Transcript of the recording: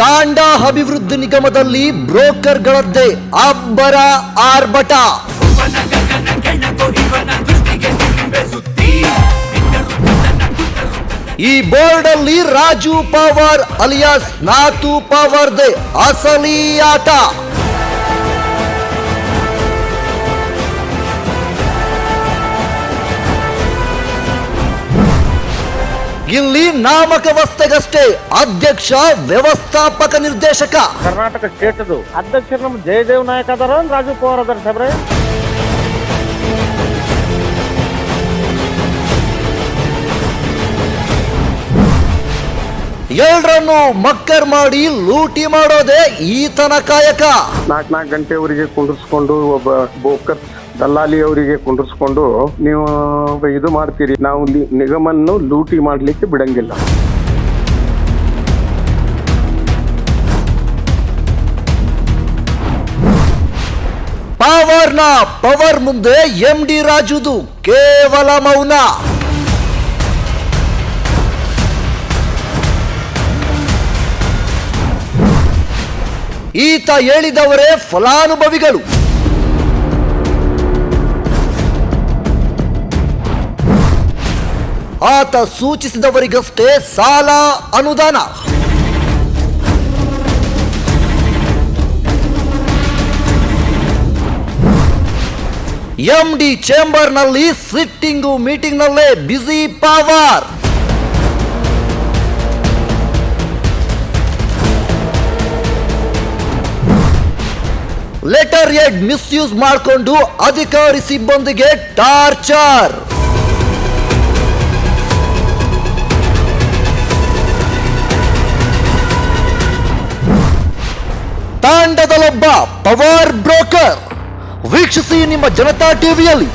ತಾಂಡಾ ಅಭಿವೃದ್ಧಿ ನಿಗಮದಲ್ಲಿ ಬ್ರೋಕರ್ಗಳದ್ದೇ ಅಬ್ಬರ ಆರ್ಭಟ. ಈ ಬೋರ್ಡ್ ಅಲ್ಲಿ ರಾಜು ಪವರ್ ಅಲಿಯಾಸ್ ನಾತು ಪವರ್ ದೇ ಅಸಲಿ ಆಟ. ಇಲ್ಲಿ ನಾಮಕವಸ್ತೆಗಷ್ಟೇ ಅಧ್ಯಕ್ಷ ವ್ಯವಸ್ಥಾಪಕ ನಿರ್ದೇಶಕ. ಕರ್ನಾಟಕ ಸ್ಟೇಟ್ದು ಅಧ್ಯಕ್ಷ ನಮ್ಮ ಜಯದೇವ್ ನಾಯಕ್ ಅದರ ರಾಜು ಪವಾರ್ ಅದರ ಸಾಬ್ರೆ ಎಲ್ರನ್ನು ಮಕ್ಕರ್ ಮಾಡಿ ಲೂಟಿ ಮಾಡೋದೇ ಈತನ ಕಾಯಕ. ನಾಲ್ಕು ನಾಲ್ಕು ಗಂಟೆವರೆಗೆ ಕುಂಡ್ರಿಸ್ಕೊಂಡು ಒಬ್ಬ ಬೋಕರ್ ದಲ್ಲಾಲಿ ಅವರಿಗೆ ಕುಂಡ್ರಿಸ್ಕೊಂಡು ನೀವು ಇದು ಮಾಡ್ತೀರಿ. ನಾವು ನಿಗಮನ್ನು ಲೂಟಿ ಮಾಡಲಿಕ್ಕೆ ಬಿಡಂಗಿಲ್ಲ. ಪವರ್ನ ಪವರ್ ಮುಂದೆ ಎಂ ಡಿ ರಾಜುದು ಕೇವಲ ಮೌನ. ಈತ ಹೇಳಿದವರೇ ಫಲಾನುಭವಿಗಳು. ಆತ ಸೂಚಿಸಿದವರಿಗಷ್ಟೇ ಸಾಲ ಅನುದಾನ. ಎಂ ಡಿ ಚೇಂಬರ್ನಲ್ಲಿ ಸಿಟ್ಟಿಂಗು ಮೀಟಿಂಗ್ ನಲ್ಲೇ ಬಿಸಿ ಪವರ್ ಲೆಟರ್ ಎಡ್ ಮಿಸ್ಯೂಸ್ ಮಾಡಿಕೊಂಡು ಅಧಿಕಾರಿ ಸಿಬ್ಬಂದಿಗೆ ಟಾರ್ಚರ್ ತಾಂಡದಲ್ಲೊಬ್ಬ ಪವರ್ ಬ್ರೋಕರ್. ವೀಕ್ಷಿಸಿ ನಿಮ್ಮ ಜನತಾ ಟಿವಿಯಲ್ಲಿ